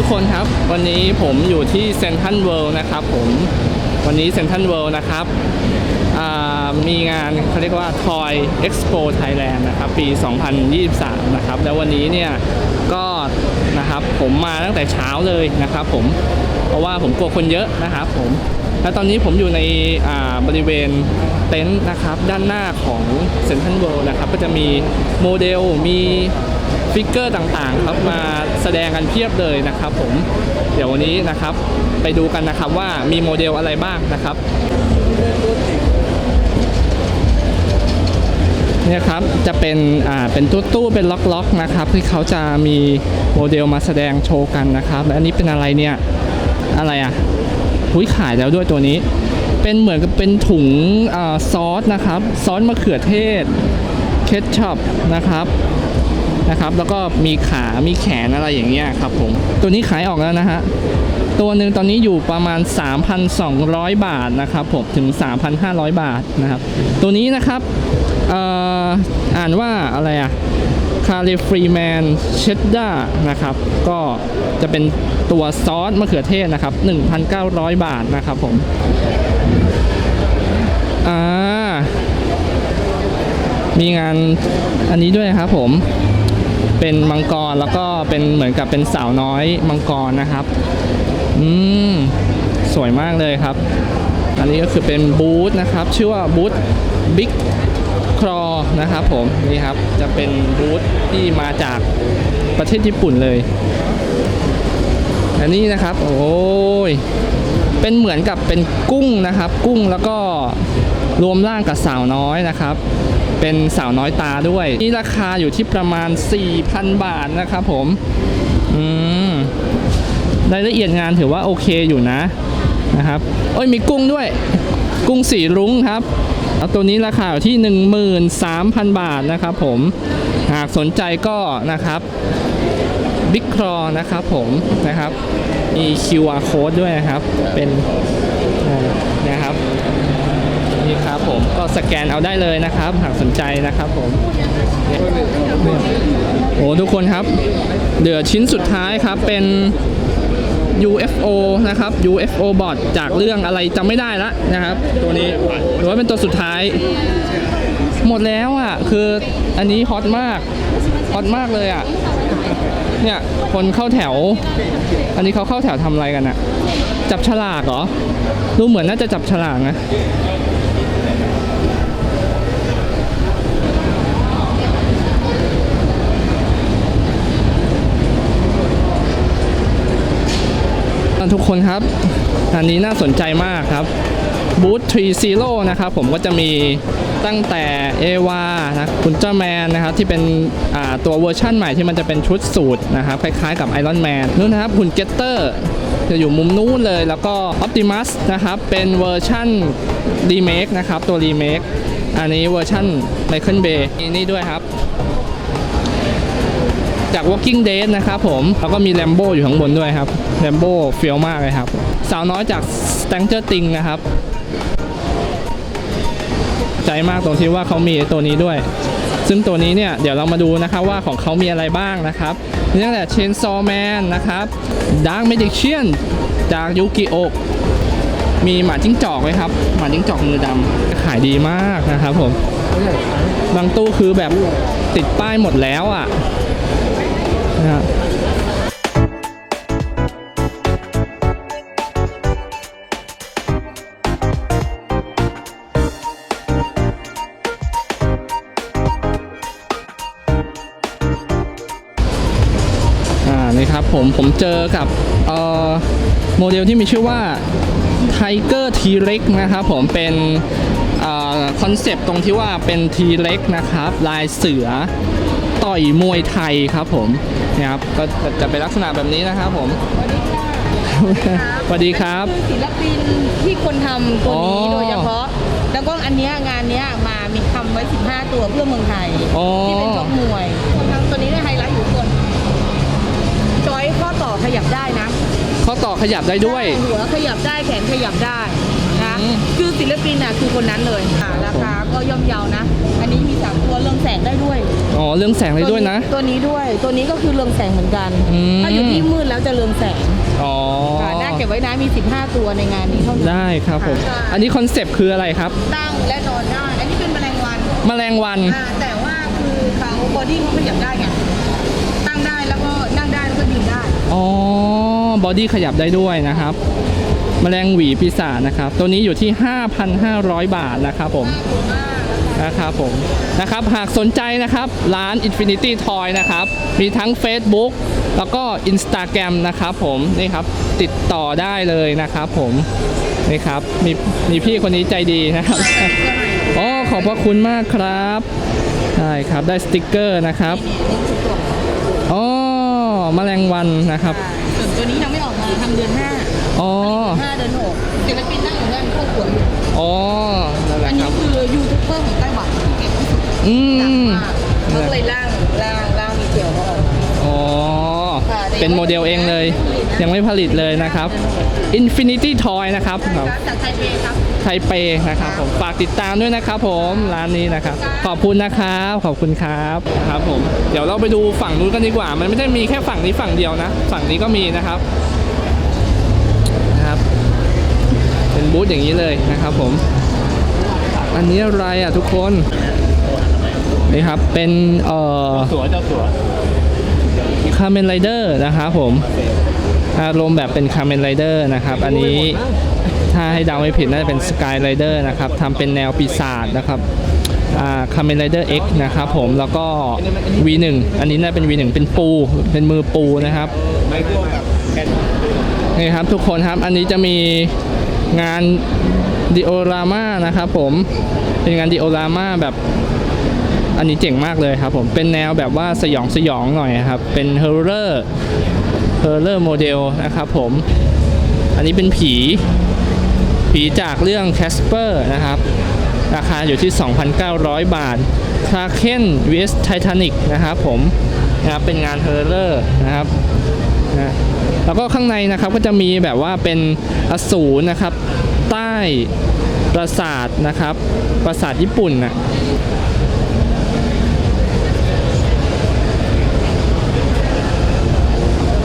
ทุกคนครับ วันนี้ผมอยู่ที่เซนทันเวิลด์นะครับผมวันนี้เซนทันเวิลด์นะครับมีงานเขาเรียกว่า Toy Expo Thailand นะครับปี 2023 นะครับแล้ววันนี้เนี่ยก็นะครับผมมาตั้งแต่เช้าเลยนะครับผมเพราะว่าผมกลัวคนเยอะนะครับผมและตอนนี้ผมอยู่ในบริเวณเต็นท์นะครับด้านหน้าของเซนทันเวิลด์นะครับก็จะมีโมเดลมีฟิกเกอร์ต่างๆครับมา แสดงกันเพียบเลยนะครับผมเดี๋ยววันนี้นะครับไปดูกันนะครับว่ามีโมเดลอะไรบ้างนะครับเนี่ยครับจะเป็นอ่าเป็นตู้ตู้เป็นล็อกๆนะครับที่เขาจะมีโมเดลมาแสดงโชว์กันนะครับและอันนี้เป็นอะไรเนี่ยอะไรอะหุ้ยขายแล้วด้วยตัวนี้ เป็นเหมือนกับเป็นถุงอาซอสนะครับ ซอสมะเขือเทศเคทชัพนะครับ นะครับ แล้วก็มีขา มีแขนอะไรอย่างเงี้ยครับผม ตัวนี้ขายออกแล้วนะฮะ ตัวหนึ่งตอนนี้อยู่ประมาณ 3,200 บาทนะครับผม ถึง 3,500 บาทนะครับ ตัวนี้นะครับอ่ออ่านว่าอะไรอะคาลิฟรีแมนเชดดานะครับ ก็จะเป็นตัวซอสมะเขือเทศนะครับ 1,900 บาทนะครับผม อ่า มีงานอันนี้ด้วยครับผม เป็นมังกรแล้วก็เป็นเหมือนกับเป็นสาวน้อยมังกรนะครับ อืมสวยมากเลยครับ อันนี้ก็คือเป็นบูธนะครับ ชื่อว่าบูธบิ๊กครอนะครับผมนี่ครับจะเป็นบูธที่มาจากประเทศญี่ปุ่นเลย อันนี้นะครับ โอ้ยเป็นเหมือนกับเป็นกุ้งนะครับ กุ้งแล้วก็ รวมร่างกับสาวน้อยนะครับ เป็นสาวน้อยตาด้วย นี่ราคาอยู่ที่ประมาณ 4,000 บาทนะครับผม อืมรายละเอียดงานถือว่าโอเคอยู่นะนะครับโอ้ยมีกุ้งด้วย กุ้งสีรุ้งครับแล้วตัวนี้ราคาอยู่ที่ 13,000 บาทนะครับผมหากสนใจก็นะครับบิ๊กครอนะครับผมนะครับมี QR code ด้วยนะครับ เป็น นะครับนี่ครับผมก็สแกนเอาได้เลยนะครับ หากสนใจนะครับผมโอ้ทุกคนครับเหลือชิ้นสุดท้ายครับเป็น UFO นะครับ UFO bot จากเรื่องอะไรจำไม่ได้ละนะครับ ตัวนี้หรือว่าเป็นตัวสุดท้าย หมดแล้วอะ คืออันนี้ฮอตมากฮอตมากเลยอะ เนี่ยคนเข้าแถว อันนี้เขาเข้าแถวทำอะไรกันอะ จับฉลากเหรอ ดูเหมือนน่าจะจับฉลากนะ คนครับ อันนี้น่าสนใจมากครับบูธ3 Zero นะครับ ผมก็จะมีตั้งแต่เอวานะคุณเจ้าแมนนะครับที่เป็นตัวเวอร์ชั่นใหม่ที่มันจะเป็นชุดสูตรนะครับ คล้ายๆกับไอรอนแมนนู่นนะครับหุ่นเกตเตอร์จะอยู่มุมนู้นเลยแล้วก็ Optimus นะครับ เป็นเวอร์ชั่นรีเมคนะครับ ตัวรีเมคอันนี้เวอร์ชั่นไมเคิลเบย์นี่ด้วยครับ จาก Walking Dead นะครับผม แล้วก็มีแ a มโบอยู่ข้างบนด้วยครับแ a มโบเฟี้ยวมากเลยครับ สาวน้อยจาก s t a n g e r Thing นะครับ ใจมากตรงที่ว่าเขามีตัวนี้ด้วย ซึ่งตัวนี้เนี่ย เดี๋ยวเรามาดูนะครับว่าของเขามีอะไรบ้างนะครับมีตั้งแต่ Chainsaw Man นะครับ Dark Magician จากยูกิโอกมีหมาจิ้งจอกไว้ครับ หมาจิ้งจอกมือดำขายดีมากนะครับผมบางตู้คือแบบติดป้ายหมดแล้วอะ นะครับอ่านี่ครับผมผมเจอกับโมเดลที่มีชื่อว่า Tiger T-Rex นะครับผมเป็นคอนเซปต์ตรงที่ว่าเป็น T-Rex นะครับ ลายเสือ ต่อยมวยไทยครับผมเนี่ยครับก็จะเป็นลักษณะแบบนี้นะครับผมสวัสดีครับศิลปินที่คนทำตัวนี้อ๋อโดยเฉพาะ แล้วก็อันเนี้ยงานเนี้ยมามีทำไว้ 15 ตัวเพื่อเมืองไทยอ๋อที่เป็นชกมวยคนทำตัวนี้ได้ไฮไลท์อยู่คนจอยข้อต่อขยับได้นะ ข้อต่อขยับได้ด้วย หัวขยับได้แขนขยับได้นะอืม คือศิลปินอะคือคนนั้นเลยค่ะราคาก็ย่อมเยานะ อันนี้มีสามตัวเรืองแสงได้ด้วยอ๋อเรื่องแสงเลยด้วยนะ ตัวนี้ด้วย ตัวนี้ก็คือเรืองแสงเหมือนกัน อืม ถ้าอยู่ที่มืดแล้วจะเรืองแสงอ๋อค่ะน่าเก็บไว้นะมี 15 ตัวในงานนี้เท่านั้น ได้ครับผม ค่ะ อันนี้คอนเซปต์คืออะไรครับ ตั้งและนอนได้อันนี้เป็นแมลงวันแมลงวัน อ่าแต่ว่าคือเขาบอดี้เขาขยับได้ไงตั้งได้แล้วก็นั่งได้แล้วก็ยืนได้ อ๋อ บอดี้ขยับได้ด้วยนะครับ แมลงหวีปีศาจนะครับ ตัวนี้อยู่ที่ 5,500 บาทนะครับผมนะครับผมนะครับหากสนใจนะครับร้าน Infinity Toy นะครับ มีทั้ง Facebook แล้วก็ Instagram นะครับผมนี่ครับติดต่อได้เลยนะครับผมนี่ครับมีมีพี่คนนี้ใจดีนะครับโอ้ขอบพระคุณมากครับได้ครับได้สติกเกอร์นะครับอ๋อแมลงวันนะครับส่วนตัวนี้ยังไม่ออกมาทำเดือน5 อ๋อ5เดือน6ศิลปินนั่งอยู่นั่นพวกหัวอยู่อ๋อ นั่นแหอัละนคนี้รับ คือยูทูบเบอร์ของไต้หวันที่เก่งที่สุดอืดังม มากเขาก็เลยร่างร่างร่างมีเกี่ยวเขาออก อ๋อ ค่ะแต่เป็นโมเดลเองเลย ยัยังงไม่ไม่ผผลิลิตตนะ เลยนะครับ Infinity Toy นะครับครับจากไทยเปครับ ไทเปนะครับผม ฝากติดตามด้วยนะครับผมร้านนี้นะครับ ขอบคุณนะครับ ขอบคุณครับครับผม เดี๋ยวเราไปดูฝั่งนู้นกันดีกว่า มันไม่ได้มีแค่ฝั่งนี้ฝั่งเดียวนะ ฝั่งนี้ก็มีนะครับนะครับ เป็น บูธอย่างนี้เลยนะครับผม อันนี้อะไรอะทุกคนนี่ครับเป็นเอ่อตัวเจ้าตัวคาเมนไรเดอร์นะครับผมอารมณ์แบบเป็นคาเมนไรเดอร์นะครับ อันนี้ถ้าให้เดาไม่ผิดน่าจะเป็นสกายไรเดอร์นะครับทำเป็นแนวปีศาจนะครับคาเมนไรเดอร์ X นะครับผมแล้วก็ V1 อันนี้น่าเป็น V1 เป็นปูเป็นมือปูนะครับนี่ครับทุกคนครับอันนี้จะมี งานดิโอรามานะครับผมเป็นงานดิโอรามาแบบอันนี้เจ๋งมากเลยครับผมเป็นแนวแบบว่าสยองสยองหน่อยครับ เป็นเฮอร์เรอร์เฮอร์เรอร์โมเดลนะครับผมอันนี้เป็นผี ผีจากเรื่อง Casper นะครับ ราคาอยู่ที่ 2,900 บาท k r a k e n vs Titanic นะครับผมนะครับเป็นงานเฮอร์เรอร์นะครับ นะแล้วก็ข้างในนะครับก็จะมีแบบว่าเป็นอสูรนะครับ ใต้ปราสาทนะครับ ปราสาทญี่ปุ่นนะ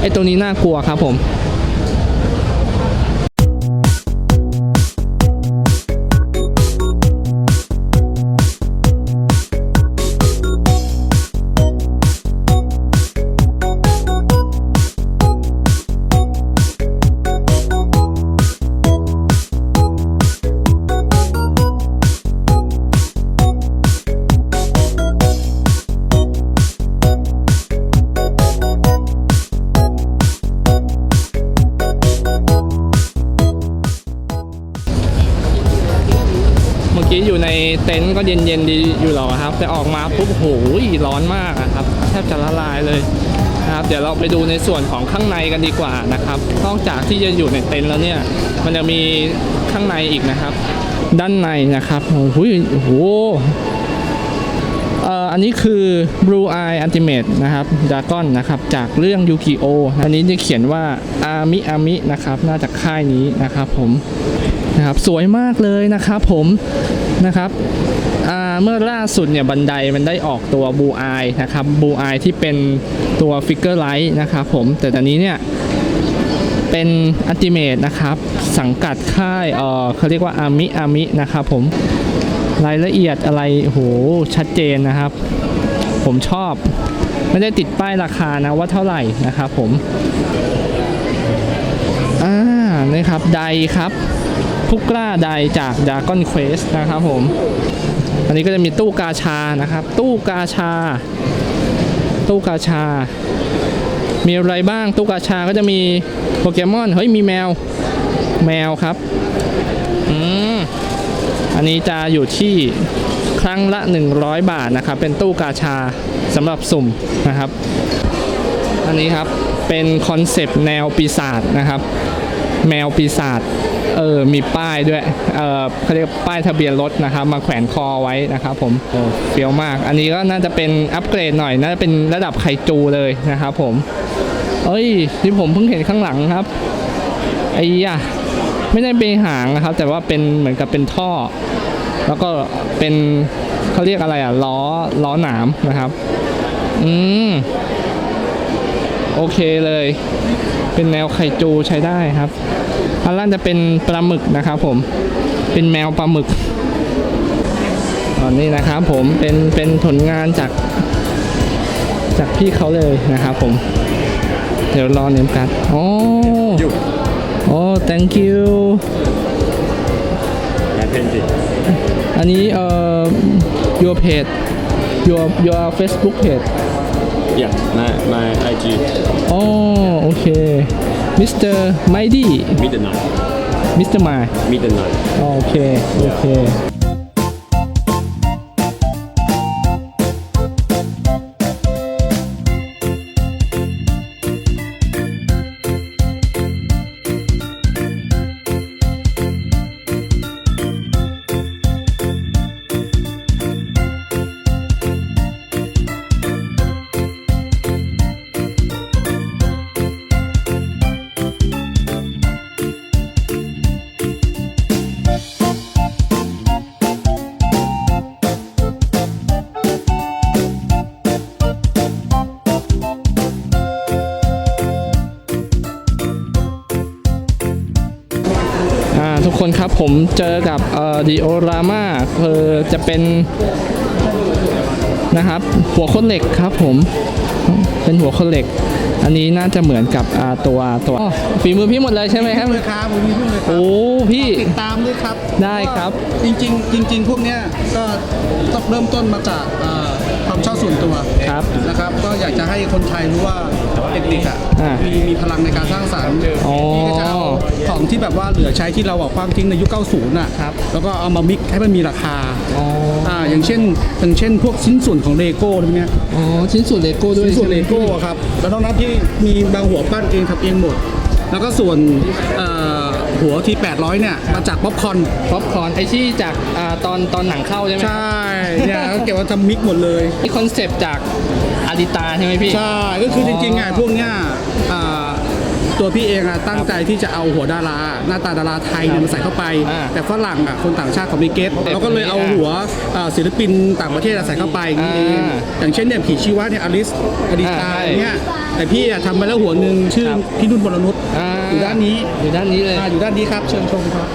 ไอตัวนี้น่ากลัวครับผม เย็นๆดีอยู่หรอกครับ แต่ออกมาปุ๊บโหยร้อนมากอะครับแทบจะละลายเลยนะครับเดี๋ยวเราไปดูในส่วนของข้างในกันดีกว่านะครับนอกจากที่จะอยู่ในเต็นท์แล้วเนี่ยมันจะมีข้างในอีกนะครับ ด้านในนะครับโอ้โหโอ้โหเอ่ออันนี้คือ Blue Eye Ultimate นะครับดากอนนะครับจากเรื่องยูกิโออันนี้จะเขียนว่าอามิอามินะครับน่าจะค่ายนี้นะครับผมนะครับสวยมากเลยนะครับผม นะครับเมื่อล่าสุดเนี่ยบันไดมันได้ออกตัว Blue Eye นะครับ Blue Eye ที่เป็นตัวฟิกเกอร์ไลท์นะครับผมแต่ตอนนี้เนี่ยเป็นอัติเมตนะครับ สังกัดค่ายเออเขาเรียกว่าอามิอามินะครับผมรายละเอียดอะไรโหชัดเจนนะครับ ผมชอบ ไม่ได้ติดป้ายราคานะว่าเท่าไหร่นะครับผมอ่านี่ครับไดครับ ผู้กล้าไดจาก Dragon Quest นะครับผม อันนี้ก็จะมีตู้กาชานะครับ ตู้กาชา ตู้กาชา มีอะไรบ้างตู้กาชาก็จะมีโปเกมอนเฮ้ยมีแมว แมวครับอืมอันนี้จะอยู่ที่ครั้งละ 100 บาทนะครับ เป็นตู้กาชาสำหรับสุ่มนะครับ อันนี้ครับเป็นคอนเซปต์แนวปีศาจนะครับ แมวปีศาจเออมีป้ายด้วยเออเขาเรียกป้ายทะเบียนรถนะครับ มาแขวนคอไว้นะครับผมโอ้เฟี้ยวมาก อันนี้ก็น่าจะเป็นอัปเกรดหน่อย น่าจะเป็นระดับไคจูเลยนะครับผม เอ้ยที่ผมเพิ่งเห็นข้างหลังครับไอ้ยะไม่ได้เป็นหางนะครับ แต่ว่าเป็นเหมือนกับเป็นท่อ แล้วก็เป็นเขาเรียกอะไรอะล้อล้อหนามนะครับ อืม โอเคเลย เป็นแมวไข่จูใช้ได้ครับอันล่างจะเป็นปลาหมึกนะครับผมเป็นแมวปลาหมึกอันนี้นะครับผมเป็นเป็นผลงานจากจากพี่เขาเลยนะครับผม เดี๋ยวรอเนมกันโอ้โอ้ thank you อันนี้เอ่อ your page your your Facebook page Yeah, my my IG อ๋อโอเค Mr. Mighty midnight Mr. My midnight. โอ ผมเจอกับเอ่อดิโอรามาคือจะเป็นนะครับหัวโคนเหล็กครับผมเป็นหัวโคนเหล็ก อันนี้น่าจะเหมือนกับอ่าตัวตัวอ๋อฝีมือพี่หมดเลยใช่ไหมครับ เลยครับผมมีเพิ่งเลยครัโอ้พี่ ติดตามด้วยครับได้ครับ ก็จริงๆจริง ๆ พวกเนี้ยก็ต้องเริ่มต้นมาจากเอ่อ ความชอบส่วนตัวครับนะครับ ก็อยากจะให้คนไทยรู้ว่าเด็กๆอะอ่ามีมีมีพลังในการสร้างสรรค์อ๋อพี่ก็จะเอาของที่แบบว่าเหลือใช้ที่เราเอาความทิ้งในยุค 90น่ะ ครับ แล้วก็เอามามิกซ์ให้มันมีราคาอ๋ออ่าอย่างเช่นอย่างเช่น พวกชิ้นส่วนของเลโก้พวกเนี้ยอ๋อชิ้นส่วนเลโก้ด้วยชิ้นส่วนใช่เลไหมโก้อะครับ แล้วนอกนั้นที่มีบางหัวปั้นเองทำเองหมด แล้วก็ส่วนเอ่อหัวที่ 800 เนี่ย มาจากป๊อปคอร์นป๊อปคอร์นไอที่จากอ่าตอนตอนหนังเข้าใช่ไหมใช่เนี่ยก็เก็บว่าทำมิกหมดเลยนี่คอนเซปต์จากอาริตาใช่ไหมพี่ ใช่ ก็คือจริงๆอะพวกเนี้ยอ่า ตัวพี่เองอะตั้งใจที่จะเอาหัวดารา หน้าตาดาราไทยเนี่ยมาใส่เข้าไป อ่าแต่ฝรั่งอะคนต่างชาติเขาไม่เก็ตเราก็เลยเอาหัวอ่าศิลปินต่างประเทศอะใส่เข้าไปอย่างนี้เองอ่าอย่างเช่นเนี่ยผีชีวะเนี่ยอลิสอดิตาอ่าใช่เนี่ยแต่พี่อะทำไปแล้วหัวหนึ่งชื่อครับพี่นุ่นบรนุชอ่า อยู่ด้านนี้อยู่ด้านนี้เลยอ่าอยู่ด้านนี้ครับเชิญชมครับ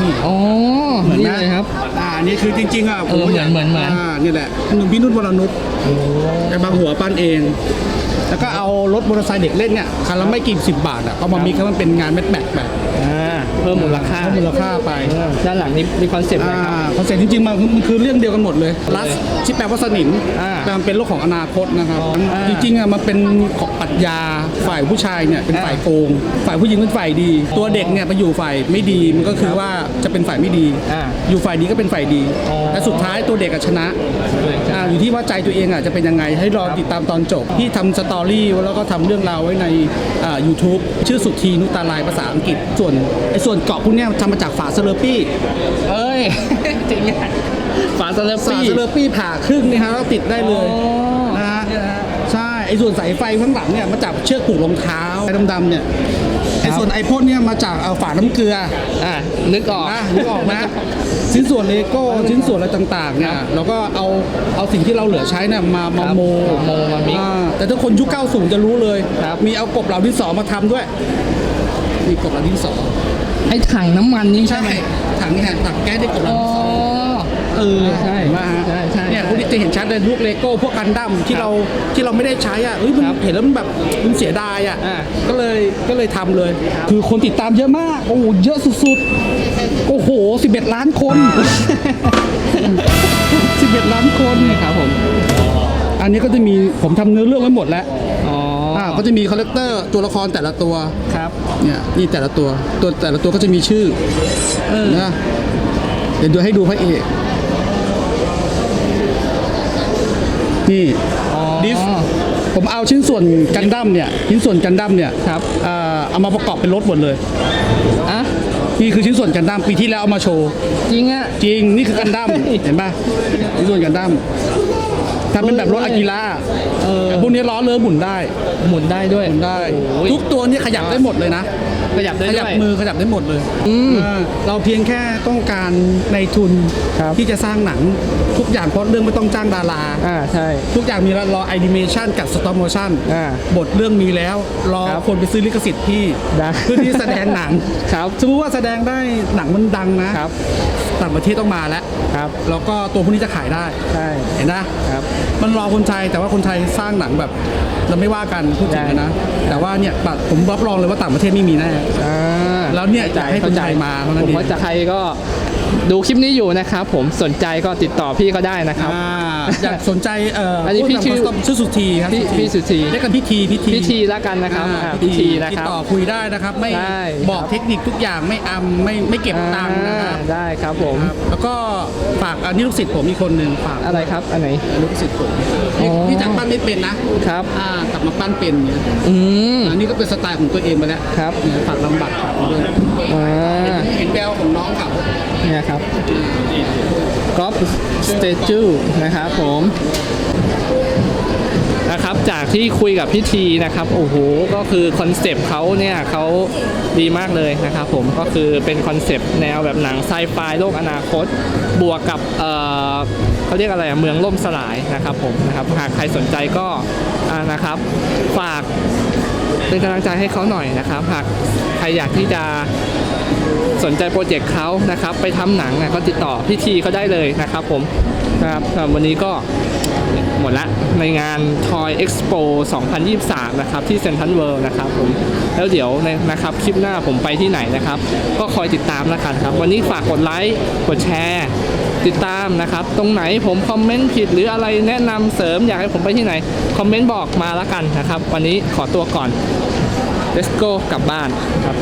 นี่อ๋อเหมือนนี่ไหมเลยครับ อ่า นี่คือจริงๆอะเออเหมือนเหมือนเหมือน อ่า นี่แหละหนุ่มพี่นุ่นวรนุชแต่บางหัวปั้นเอง แล้วก็เอารถมอเตอร์ไซค์เด็กเล่นเนี่ยคันละไม่กี่สิบบาทอะเอามามีแค่มันเป็นงานแมทแมทแบบ พิ่มมูลค่าเพิ่มมูลค่าไปเออด้านหลังนี้มีคอนเซปต์อะไรอ่าครับ คอนเซ็ปต์จริงๆมันมันคือเรื่องเดียวกันหมดเลยลัสที่แปลว่าสนิมอ่าแต่มันเป็นโลกของอนาคตนะครับอ๋ออ่าจริงๆอะมันเป็นของปรัชญาฝ่ายผู้ชายเนี่ยเป็นฝ่ายโกง ฝ่ายผู้หญิงเป็นฝ่ายดี ตัวเด็กเนี่ยไปอยู่ฝ่ายไม่ดีมันก็คือว่าจะเป็นฝ่ายไม่ดี อ่าอยู่ฝ่ายดีก็เป็นฝ่ายดีอ๋อ และสุดท้ายตัวเด็กอะชนะ อ่าอยู่ที่ว่าใจตัวเองอะจะเป็นยังไงให้รอติดตามตอนจบพี่ทำสตอรี่แล้วก็ทำเรื่องราวไว้ในอ่า YouTube ชื่อสุธีนุตาลายภาษาอังกฤษ ส่วนไอ้ส่วนเกาะพวกเนี้ยทำมาจากฝาเซเลอร์ปี้เอ้ย จริงอะฝาสเลปฝาปี้ เซเลอร์ปี้ผ่าครึ่งนี่ฮะแล้วติดได้เลยอ๋อนะฮะเนี่ยนะฮะ ใช่ไอ้ส่วนสายไฟข้างหลังเนี่ยมาจากเชือกผูกรองเท้าไอ้ดำๆเนี่ยไอ้ส่วนไอพ่นเนี่ยมาจากเอาฝาน้ำเกลือ อะนึกออก นะนึกออกนะ ชิ้นส่วนเลโก้ชิ้นส่วนอะไรต่างๆเนี่ยเราก็เอาเอาสิ่งที่เราเหลือใช้เนี่ยมามาครับโมมาโมมามิกซ์อ่แต่ถ้าคนยุค 90 จะรู้เลย ครับ มีเอากบเหล่าที่สองมาทำด้วย มีกบเหล่าที่สอง ไอ้ถังน้ำมันนี่ใช่ใช่ไหมถังนี่ฮะถังแก๊สที่กบเหล่าอ๋อที่สองเออใช่เห็นไหมฮะใช่ใช่เนี่ยพวกนี้จะเห็นชัดเลยลูกเลโก้พวกกันดั้มที่ครับเราที่เราไม่ได้ใช้อะเฮ้ยมันครับเห็นแล้วมันแบบมันเสียดายอะอ่าก็เลยก็เลยทำเลย คือคนติดตามเยอะมากโอ้โหเยอะสุดๆโอ้โห 11 ล้านคน 11 ล้านคนครับผมอันนี้ก็จะมีผมทำเนื้อเรื่องไว้หมดแล้วอ๋ออ่า ก็จะมีคาแรคเตอร์ตัวละครแต่ละตัวครับ เนี่ยนี่แต่ละตัวตัวแต่ละตัวก็จะมีชื่อเออ นะเดี๋ยวดูให้ดูพระเอกนี่อ๋อดิฟผมเอาชิ้นส่วนกันดั้มเนี่ยชิ้นส่วนกันดั้มเนี่ยครับ อ่าเอามาประกอบเป็นรถหมดเลย อะนี่คือชิ้นส่วนกันดั้มปีที่แล้วเอามาโชว์ จริงอะ จริง นี่คือกันดั้มเฮ้ยเห็นป่ะชิ้นส่วนกันดั้ม ทำเป็นแบบรถอากิระเออพวกนี้ล้อเลื้อหมุนได้หมุนได้ด้วยหมุนได้ โอ้ยทุกตัวเนี่ยขยับได้หมดเลยนะ ขยับได้ขด้วยยับมือขยับได้หมดเลยอืมเออเราเพียงแค่ต้องการในทุนครับ ที่จะสร้างหนังทุกอย่างเพราะเรื่องไม่ต้องจ้างดารา อ่าใช่ ทุกอย่างมีแล้วรอแอนิเมชันกับสตอ p โมชั่นอ่าบทเรื่องมีแล้ว รอครับคนไปซื้อลิขสิทธิ์พี่ได้ เพื่อที่แสดงหนัง ครับสมมติว่าแสดงได้หนังมันดังนะครับต่างประเทศต้องมาแล้ว ครับแล้วก็ตัวพวกนี้จะขายได้ ใช่ เห็นนะครับมันรอคนไทยแต่ว่าคนไทยสร้างหนังแบบ เราไม่ว่ากันพูดถึงได้นะ แต่ว่าเนี่ยบัตรผมรับรองเลยว่าต่างประเทศไม่มีแน่อ่าแล้วเนี่ยอยากให้คนไทยมาเท่านั้นผมเองว่าจะใครก็ ดูคลิปนี้อยู่นะครับผมสนใจก็ติดต่อพี่ก็ได้นะครับ อ่าอยากสนใจเอ่ออันนี้พี่ชื่อพวกหนัง custom ชื่อสุธีครับพี่พี่สุธี เรียกกันพี่ทีพี่ทีพิธีแล้วกันนะครับอ่าอ่าพิธีนะติคดรับต่อคุยได้นะครับ ไม่ได้บอกเทคนิคทุกอย่างไม่อำไม่ไม่เก็บตังค์นะครับอ่าได้ครับผม ครับแล้วก็ฝากอันนี้ลูกศิษย์ผมอีกคนหนึ่งฝากอะไรครับ อันไหน ลูกศิษย์ผมอ๋อ พี่จักรปั้นไม่เป็นนะครับ อ่ากลับมาปั้นเป็นเนี่ยอืม อันนี้ก็เป็นสไตล์ของตัวเองไปแล้วครับ เนี่ยฝากลำบัตรฝากมาด้วยอ่าเห็นแววของน้องเขา เนี่ยครับกอล์ฟสเตจูนะครับผมนะครับจากที่คุยกับพิธีนะครับโอ้โหก็คือคอนเซปต์เขาเนี่ยเขาดีมากเลยนะครับผมก็คือเป็นคอนเซปต์แนวแบบหนังไซไฟโลกอนาคต บวกกับเอ่อเขาเรียกอะไรเมืองล่มสลายนะครับผมนะครับหากใครสนใจก็นะครับฝากเป็นกำลังใจให้เขาหน่อยนะครับ หากใครอยากที่จะ สนใจโปรเจกต์เขานะครับ ไปทำหนังนะก็ติดต่อพี่ทีเขาได้เลยนะครับผมนะครับวันนี้ก็หมดละในงาน Toy Expo 2023 นะครับ ที่เซ็นทรัลเวิลด์นะครับผมแล้วเดี๋ยวในนะครับ คลิปหน้าผมไปที่ไหนนะครับ ก็คอยติดตามแล้วกันครับ วันนี้ฝากกดไลค์กดแชร์ติดตามนะครับ ตรงไหนผมคอมเมนต์ผิดหรืออะไรแนะนำเสริมอยากให้ผมไปที่ไหน คอมเมนต์บอกมาล้วกันนะครับ วันนี้ขอตัวก่อน let's go กลับบ้านครับ